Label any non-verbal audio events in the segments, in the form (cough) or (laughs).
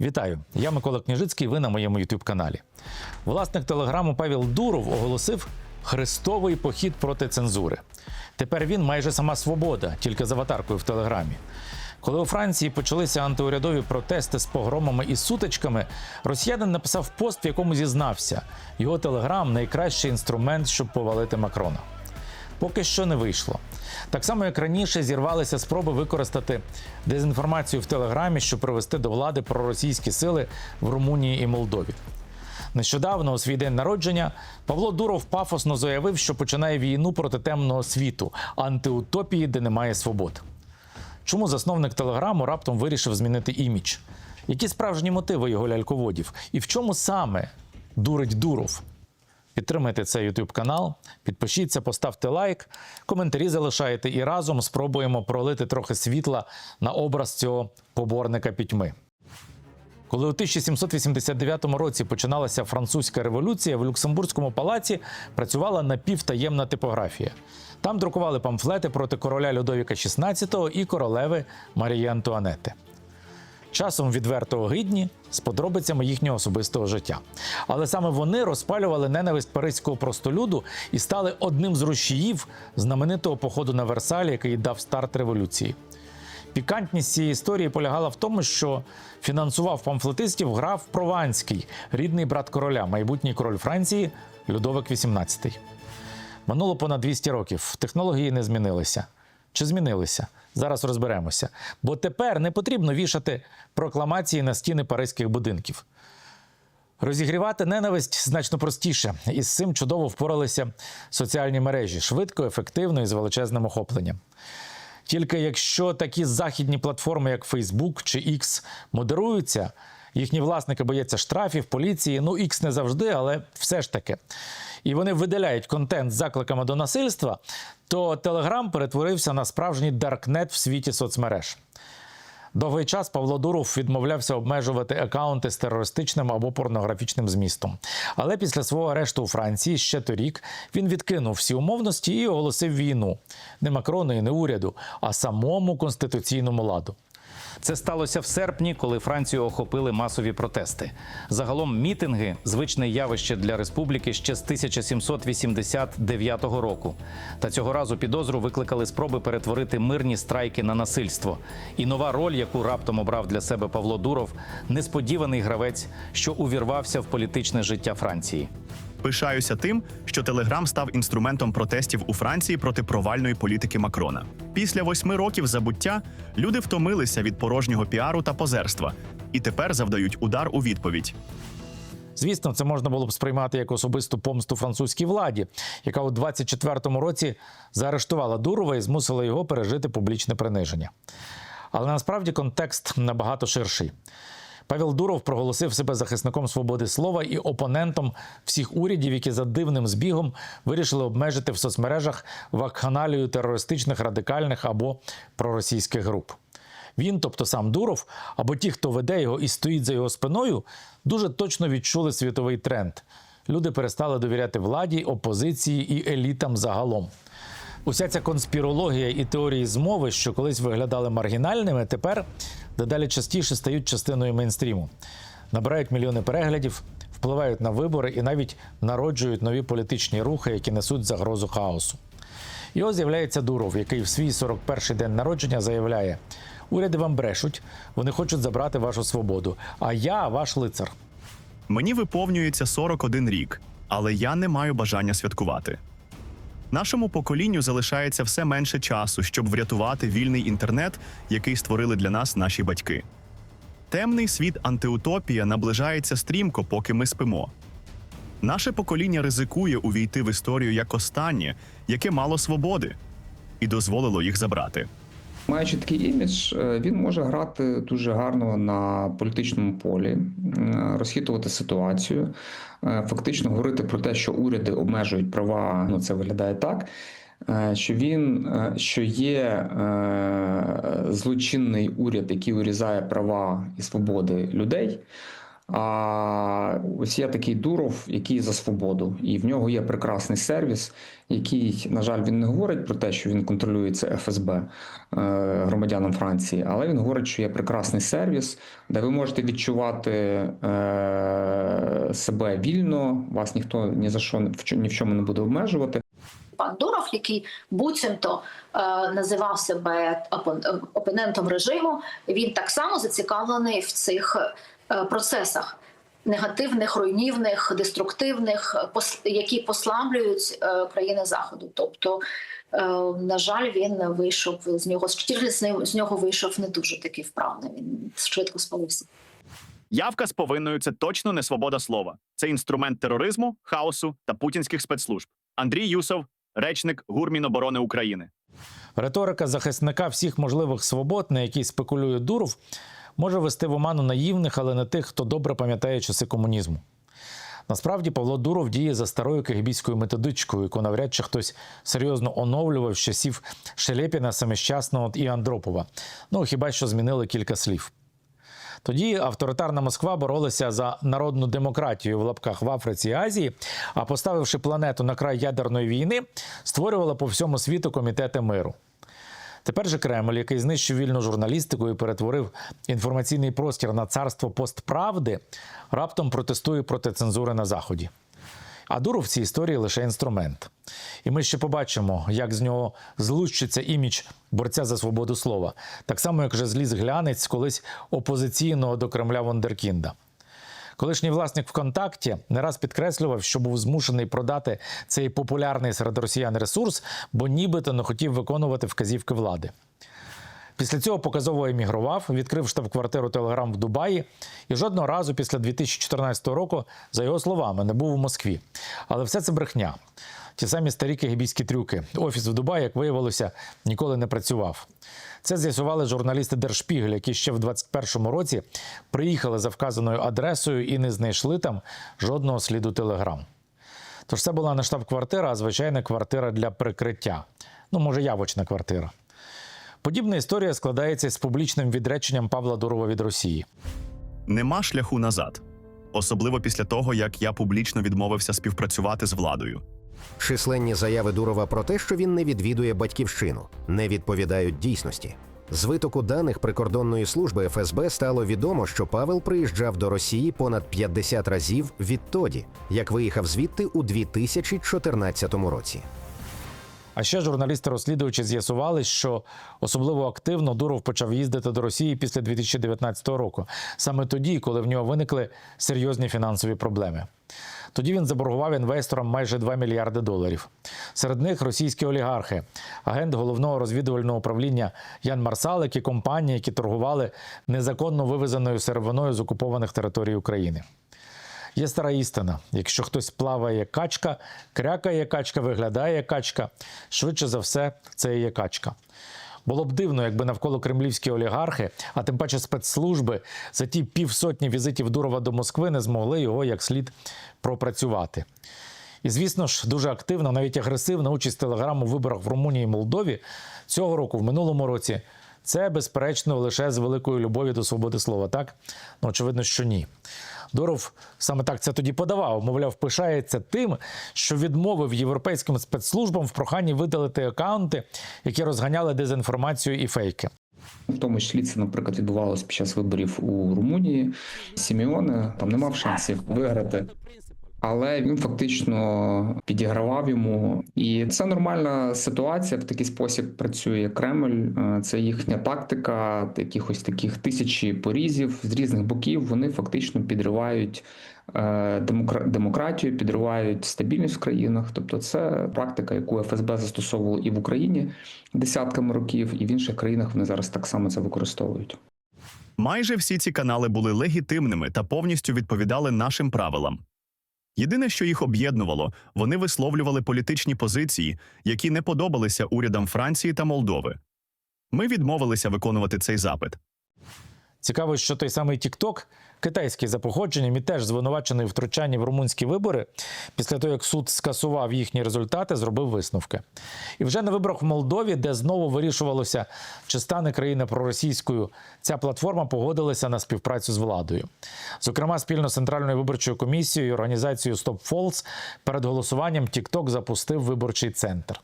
Вітаю! Я Микола Княжицький. Ви на моєму youtube каналі. Власник телеграму Павел Дуров оголосив хрестовий похід проти цензури. Тепер він майже сама свобода, тільки з аватаркою в телеграмі. Коли у Франції почалися антиурядові протести з погромами і сутичками, росіянин написав пост, в якому зізнався: його телеграм найкращий інструмент, щоб повалити Макрона. Поки що не вийшло. Так само, як раніше, зірвалися спроби використати дезінформацію в Телеграмі, щоб привести до влади проросійські сили в Румунії і Молдові. Нещодавно, у свій день народження, Павло Дуров пафосно заявив, що починає війну проти темного світу, антиутопії, де немає свобод. Чому засновник Телеграму раптом вирішив змінити імідж? Які справжні мотиви його ляльководів? І в чому саме дурить Дуров? Підтримайте цей YouTube канал, підпишіться, поставте лайк, коментарі залишайте і разом спробуємо пролити трохи світла на образ цього поборника пітьми. Коли у 1789 році починалася французька революція, в Люксембурзькому палаці працювала напівтаємна типографія. Там друкували памфлети проти короля Людовіка XVI і королеви Марії Антуанети часом відверто огидні з подробицями їхнього особистого життя. Але саме вони розпалювали ненависть паризького простолюду і стали одним з рушіїв знаменитого походу на Версаль, який дав старт революції. Пікантність цієї історії полягала в тому, що фінансував памфлетистів граф Прованський, рідний брат короля, майбутній король Франції Людовик XVIII. Минуло понад 200 років. Технології не змінилися. Чи змінилися? Зараз розберемося. Бо тепер не потрібно вішати прокламації на стіни паризьких будинків. Розігрівати ненависть значно простіше, і з цим чудово впоралися соціальні мережі швидко, ефективно і з величезним охопленням. Тільки якщо такі західні платформи, як Facebook чи X, модеруються, їхні власники бояться штрафів, поліції. Ну, X не завжди, але все ж таки. І вони видаляють контент з закликами до насильства, то Telegram перетворився на справжній даркнет в світі соцмереж. Довгий час Павло Дуров відмовлявся обмежувати акаунти з терористичним або порнографічним змістом. Але після свого арешту у Франції ще торік він відкинув всі умовності і оголосив війну не Макрону і не уряду, а самому конституційному ладу. Це сталося в серпні, коли Францію охопили масові протести. Загалом мітинги звичне явище для республіки ще з 1789 року. Та цього разу підозру викликали спроби перетворити мирні страйки на насильство. І нова роль, яку раптом обрав для себе Павло Дуров, несподіваний гравець, що увірвався в політичне життя Франції. Пишаюся тим, що Телеграм став інструментом протестів у Франції проти провальної політики Макрона. Після восьми років забуття люди втомилися від порожнього піару та позерства і тепер завдають удар у відповідь. Звісно, це можна було б сприймати як особисту помсту французькій владі, яка у 24-му році заарештувала Дурова і змусила його пережити публічне приниження. Але насправді контекст набагато ширший. Павел Дуров проголосив себе захисником свободи слова і опонентом всіх урядів, які за дивним збігом вирішили обмежити в соцмережах вакханалію терористичних радикальних або проросійських груп. Він, тобто сам Дуров, або ті, хто веде його і стоїть за його спиною, дуже точно відчули світовий тренд. Люди перестали довіряти владі, опозиції і елітам загалом. Уся ця конспірологія і теорії змови, що колись виглядали маргінальними, тепер дедалі частіше стають частиною мейнстріму, набирають мільйони переглядів, впливають на вибори і навіть народжують нові політичні рухи, які несуть загрозу хаосу. Ось з'являється Дуров, який в свій 41-й день народження заявляє: уряди вам брешуть, вони хочуть забрати вашу свободу. А я ваш лицар. Мені виповнюється 41 рік, але я не маю бажання святкувати. Нашому поколінню залишається все менше часу, щоб врятувати вільний інтернет, який створили для нас наші батьки. Темний світ антиутопія наближається стрімко, поки ми спимо. Наше покоління ризикує увійти в історію як останнє, яке мало свободи, і дозволило їх забрати. Маючи такий імідж, е, він може грати дуже гарно на політичному полі, розхитувати ситуацію, е, фактично говорити про те, що уряди обмежують права. Ну це виглядає так. е, Що він що є злочинний уряд, який урізає права і свободи людей. А ось є такий Дуров, який за свободу, і в нього є прекрасний сервіс, який, на жаль, він не говорить про те, що він контролюється ФСБ е, громадянам Франції, але він говорить, що є прекрасний сервіс, де ви можете відчувати е, себе вільно, вас ніхто ні за що ні в чому не буде обмежувати. пан Дуров, який буцімто е, називав себе опон- опонентом режиму, він так само зацікавлений в цих процесах негативних, руйнівних, деструктивних, е, які послаблюють е, країни заходу. Тобто, е, на жаль, він вийшов з нього Штірліц з нього вийшов не дуже такий вправний. Він швидко спалився. Явка з повинною це точно не свобода слова. Це інструмент тероризму, хаосу та путінських спецслужб. Андрій Юсов, речник Гурміноборони України. Риторика захисника всіх можливих свобод, на якій спекулює Дуров, може вести в оману наївних, але не тих, хто добре пам'ятає часи комунізму. Насправді Павло Дуров діє за старою кегебійською методичкою, яку навряд чи хтось серйозно оновлював з часів Шелепіна, Саміщасного і Андропова. Ну хіба що змінили кілька слів. Тоді авторитарна Москва боролася за народну демократію в лапках в Африці і Азії, а поставивши планету на край ядерної війни, створювала по всьому світу комітети миру. Тепер же Кремль, який знищив вільну журналістику і перетворив інформаційний простір на царство постправди, раптом протестує проти цензури на заході. А Дуров в цій історії лише інструмент. І ми ще побачимо, як з нього злущиться імідж борця за свободу слова, так само, як вже зліз глянець колись опозиційного до Кремля Вондеркінда. Колишній власник ВКонтакті не раз підкреслював, що був змушений продати цей популярний серед росіян ресурс, бо нібито не хотів виконувати вказівки влади. Після цього показово емігрував, відкрив штаб-квартиру Телеграм в Дубаї і жодного разу після 2014 року, за його словами, не був у Москві. Але все це брехня. Ті самі старі кегебійські трюки. Офіс в Дубаї, як виявилося, ніколи не працював. Це з'ясували журналісти Держпігель, які ще в 2021 році приїхали за вказаною адресою і не знайшли там жодного сліду Телеграм. Тож це була не штаб-квартира, а звичайна квартира для прикриття. Ну, може, явочна квартира. Подібна історія складається з публічним відреченням Павла Дурова від Росії. Нема шляху назад, особливо після того, як я публічно відмовився співпрацювати з владою. Численні заяви Дурова про те, що він не відвідує батьківщину, не відповідають дійсності. З витоку даних прикордонної служби ФСБ стало відомо, що Павел приїжджав до Росії понад 50 разів відтоді, як виїхав звідти у 2014 році. А ще журналісти-розслідувачі з'ясували, що особливо активно Дуров почав їздити до Росії після 2019 року, саме тоді, коли в нього виникли серйозні фінансові проблеми. Тоді він заборгував інвесторам майже 2 мільярди доларів. Серед них російські олігархи, агент головного розвідувального управління Ян Марсалик і компанії, які торгували незаконно вивезеною сировиною з окупованих територій України. Є стара істина: якщо хтось плаває як качка, крякає як качка, виглядає як качка, швидше за все, це є качка. Було б дивно, якби навколо кремлівські олігархи, а тим паче спецслужби, за ті півсотні візитів Дурова до Москви не змогли його як слід пропрацювати. І звісно ж, дуже активна, навіть агресивна участь Телеграм у виборах в Румунії і Молдові цього року, в минулому році. Це безперечно лише з великою любові до свободи слова, так? Ну, очевидно, що ні. Дуров саме так це тоді подавав. Мовляв, пишається тим, що відмовив європейським спецслужбам в проханні видалити акаунти, які розганяли дезінформацію і фейки. В тому числі це, наприклад, відбувалося під час виборів у Румунії. Сіміоне там не мав шансів виграти. Але він фактично підігравав йому, і це нормальна ситуація. В такий спосіб працює Кремль. Е, Це їхня тактика, якихось таких тисячі порізів з різних боків. Вони фактично підривають е, демократію, підривають стабільність в країнах. Тобто, це практика, яку ФСБ застосовувало і в Україні десятками років, і в інших країнах вони зараз так само це використовують. Майже всі ці канали були легітимними та повністю відповідали нашим правилам. Єдине, що їх об'єднувало, вони висловлювали політичні позиції, які не подобалися урядам Франції та Молдови. Ми відмовилися виконувати цей запит. Цікаво, що той самий TikTok, китайський за походженням і теж звинувачений втручанні в румунські вибори, після того, як суд скасував їхні результати, зробив висновки. І вже на виборах в Молдові, де знову вирішувалося, чи стане країна проросійською, ця платформа погодилася на співпрацю з владою. Зокрема, спільно з Центральною виборчою комісією і організацією Stop Falls перед голосуванням TikTok запустив виборчий центр.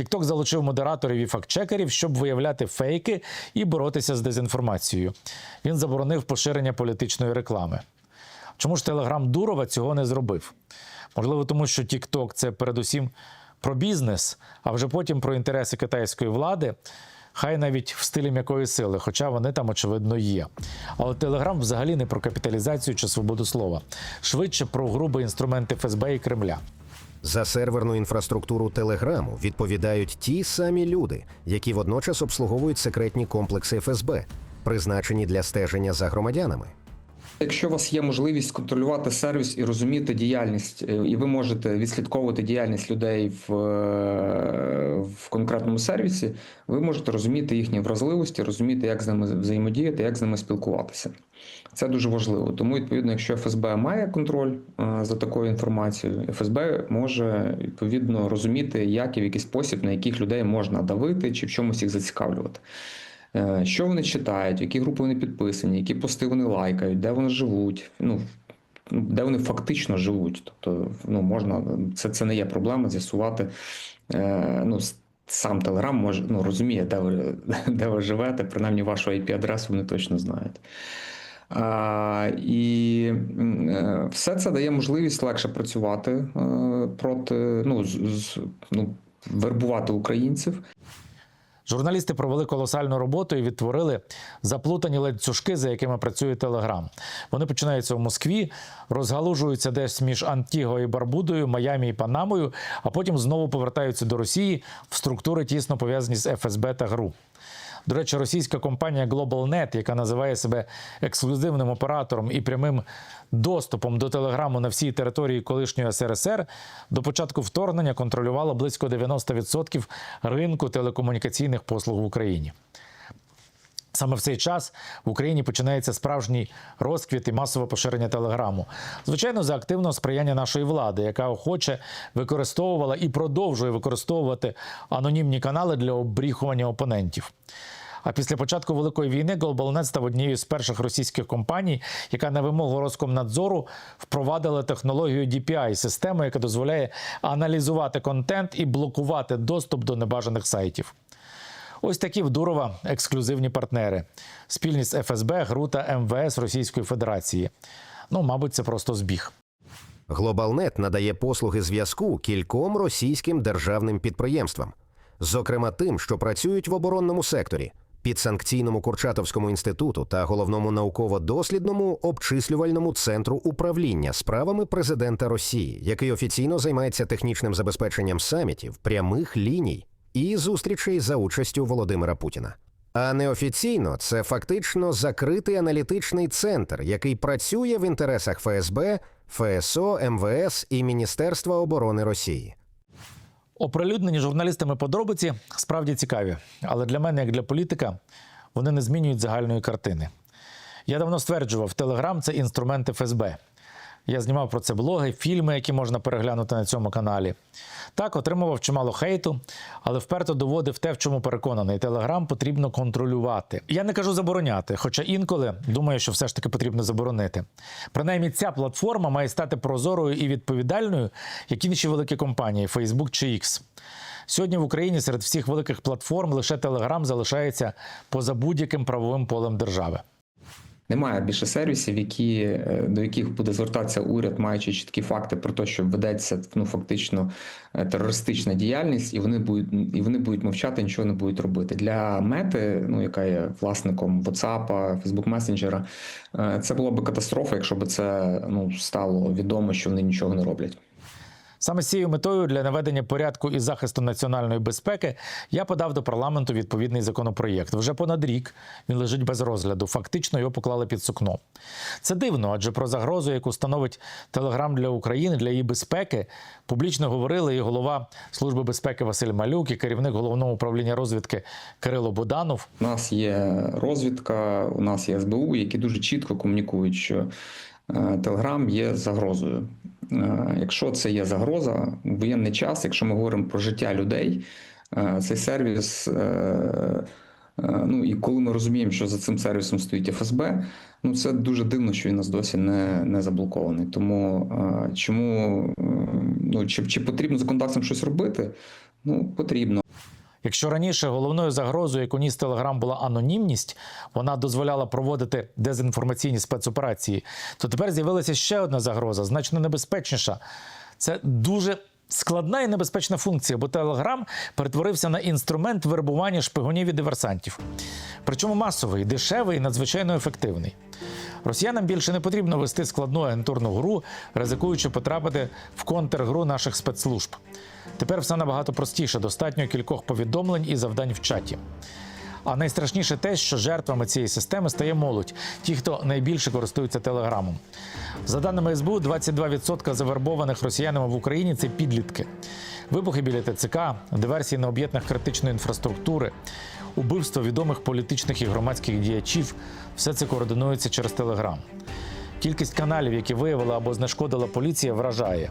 TikTok залучив модераторів і фактчекерів, щоб виявляти фейки і боротися з дезінформацією. Він заборонив поширення політичної реклами. Чому ж Телеграм Дурова цього не зробив? Можливо, тому що TikTok – це передусім про бізнес, а вже потім про інтереси китайської влади. Хай навіть в стилі м'якої сили, хоча вони там очевидно є. Але Телеграм взагалі не про капіталізацію чи свободу слова, швидше про грубий інструмент ФСБ і Кремля. За серверну інфраструктуру Телеграму відповідають ті самі люди, які водночас обслуговують секретні комплекси ФСБ, призначені для стеження за громадянами. Якщо у вас є можливість контролювати сервіс і розуміти діяльність, е, і ви можете відслідковувати діяльність людей в, е, в конкретному сервісі, ви можете розуміти їхні вразливості, розуміти, як з ними взаємодіяти, як з ними спілкуватися. Це дуже важливо. Тому, відповідно, якщо ФСБ має контроль е, за такою інформацією, ФСБ може відповідно розуміти, як і в який спосіб на яких людей можна давити чи в чомусь їх зацікавлювати. Е, Що вони читають, які групи вони підписані, які пости вони лайкають, де вони живуть, ну де вони фактично живуть. Тобто, ну можна це, це не є проблема з'ясувати. Е, ну, сам Телеграм може ну, розуміє, де ви, (laughs) де ви живете, принаймні вашу IP-адресу вони точно знають. А, і е, все це дає можливість легше працювати е, проти ну, з, з, ну, вербувати українців. Журналісти провели колосальну роботу і відтворили заплутані ланцюжки, за якими працює Телеграм. Вони починаються в Москві, розгалужуються десь між Антіго і Барбудою, Майамі і Панамою, а потім знову повертаються до Росії в структури тісно пов'язані з ФСБ та ГРУ. До речі, російська компанія GlobalNet, яка називає себе ексклюзивним оператором і прямим доступом до телеграму на всій території колишньої СРСР, до початку вторгнення контролювала близько 90% ринку телекомунікаційних послуг в Україні. Саме в цей час в Україні починається справжній розквіт і масове поширення телеграму. Звичайно, за активного сприяння нашої влади, яка охоче використовувала і продовжує використовувати анонімні канали для обріхування опонентів. А після початку великої війни GlobalNet став однією з перших російських компаній, яка на вимогу Роскомнадзору впровадила технологію DPI – систему, яка дозволяє аналізувати контент і блокувати доступ до небажаних сайтів. Ось такі в Дурова ексклюзивні партнери: спільність ФСБ, ГРУ та МВС Російської Федерації. Ну, мабуть, це просто збіг. Глобалнет надає послуги зв'язку кільком російським державним підприємствам, зокрема тим, що працюють в оборонному секторі, підсанкційному Курчатовському інституту та головному науково-дослідному обчислювальному центру управління справами президента Росії, який офіційно займається технічним забезпеченням самітів, прямих ліній і зустрічей за участю Володимира Путіна. А неофіційно це фактично закритий аналітичний центр, який працює в інтересах ФСБ, ФСО, МВС і Міністерства оборони Росії. Оприлюднені журналістами подробиці справді цікаві, але для мене, як для політика, вони не змінюють загальної картини. Я давно стверджував, Телеграм це інструмент ФСБ. Я знімав про це блоги, фільми, які можна переглянути на цьому каналі. Так, отримував чимало хейту, але вперто доводив те, в чому переконаний. Телеграм потрібно контролювати. Я не кажу забороняти, хоча інколи думаю, що все ж таки потрібно заборонити. Принаймні, ця платформа має стати прозорою і відповідальною, як інші великі компанії Facebook чи X. Сьогодні в Україні серед всіх великих платформ лише Телеграм залишається поза будь-яким правовим полем держави. Немає більше сервісів, які, е, до яких буде звертатися уряд, маючи чіткі факти про те, що ведеться ну, фактично е, терористична діяльність, і вони будуть і вони будуть мовчати, нічого не будуть робити. Для мети, ну яка є власником WhatsApp, Facebook Messenger, е, це була би катастрофа, якщо б це ну стало відомо, що вони нічого не роблять. Саме з цією метою для наведення порядку і захисту національної безпеки я подав до парламенту відповідний законопроєкт. Вже понад рік він лежить без розгляду. Фактично його поклали під сукно. Це дивно, адже про загрозу, яку становить Телеграм для України, для її безпеки, публічно говорили і голова Служби безпеки Василь Малюк, і керівник головного управління розвідки Кирило Буданов. У нас є розвідка, у нас є СБУ, які дуже чітко комунікують, що Телеграм є загрозою. Е, Якщо це є загроза, у воєнний час, якщо ми говоримо про життя людей, е, цей сервіс. е, е, Ну і коли ми розуміємо, що за цим сервісом стоїть ФСБ, ну це дуже дивно, що він нас досі не, не заблокований. Тому е, чому е, ну чи, чи потрібно законодавцям щось робити? Ну потрібно. Якщо раніше головною загрозою, яку ніс Телеграм, була анонімність, вона дозволяла проводити дезінформаційні спецоперації, то тепер з'явилася ще одна загроза, значно небезпечніша. Це дуже складна і небезпечна функція, бо Телеграм перетворився на інструмент вербування шпигунів і диверсантів. Причому масовий, дешевий і надзвичайно ефективний. Росіянам більше не потрібно вести складну агентурну гру, ризикуючи потрапити в контргру наших спецслужб. Тепер все набагато простіше, достатньо кількох повідомлень і завдань в чаті. А найстрашніше те, що жертвами цієї системи стає молодь, ті, хто найбільше користуються телеграмом. За даними СБУ, 22% завербованих росіянами в Україні це підлітки. Вибухи біля ТЦК, диверсії на об'єктах критичної інфраструктури, убивство відомих політичних і громадських діячів все це координується через телеграм. Кількість каналів, які виявила або знешкодила поліція, вражає.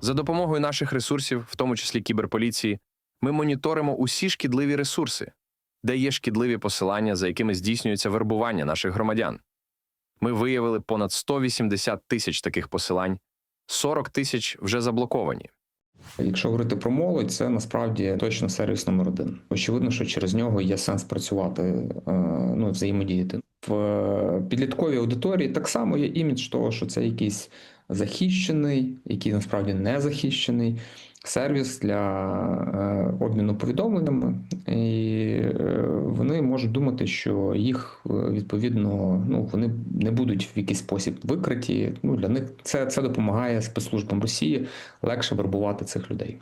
За допомогою наших ресурсів, в тому числі кіберполіції, ми моніторимо усі шкідливі ресурси, де є шкідливі посилання, за якими здійснюється вербування наших громадян. Ми виявили понад 180 тисяч таких посилань, 40 тисяч вже заблоковані. Якщо говорити про молодь, це насправді точно сервіс номер один. Очевидно, що через нього є сенс працювати, е, ну взаємодіяти в е, підлітковій аудиторії. Так само є імідж того, що це якийсь захищений, який насправді не захищений сервіс для е, обміну повідомленнями, і е, вони можуть думати, що їх е, відповідно ну вони не будуть в якийсь спосіб викриті. Ну для них це, це допомагає спецслужбам Росії легше вербувати цих людей.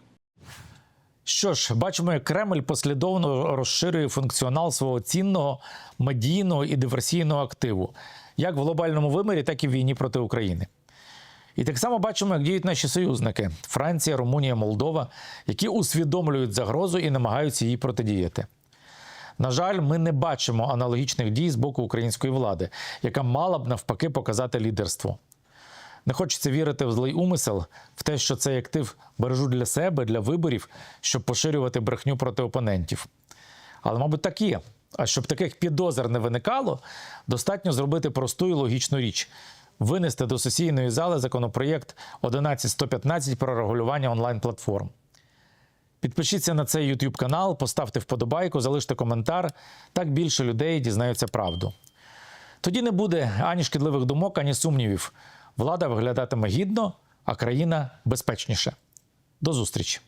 Що ж, бачимо, як Кремль послідовно розширює функціонал свого цінного медійного і диверсійного активу, як в глобальному вимірі, так і в війні проти України. І так само бачимо, як діють наші союзники Франція, Румунія, Молдова, які усвідомлюють загрозу і намагаються їй протидіяти. На жаль, ми не бачимо аналогічних дій з боку української влади, яка мала б навпаки показати лідерство. Не хочеться вірити в злий умисел, в те, що цей актив бережуть для себе, для виборів, щоб поширювати брехню проти опонентів. Але, мабуть, так є. А щоб таких підозр не виникало, достатньо зробити просту і логічну річ: винести до сесійної зали законопроєкт 11115 про регулювання онлайн-платформ. Підпишіться на цей YouTube канал, поставте вподобайку, залиште коментар. Так більше людей дізнаються правду. Тоді не буде ані шкідливих думок, ані сумнівів. Влада виглядатиме гідно, а країна безпечніше. До зустрічі!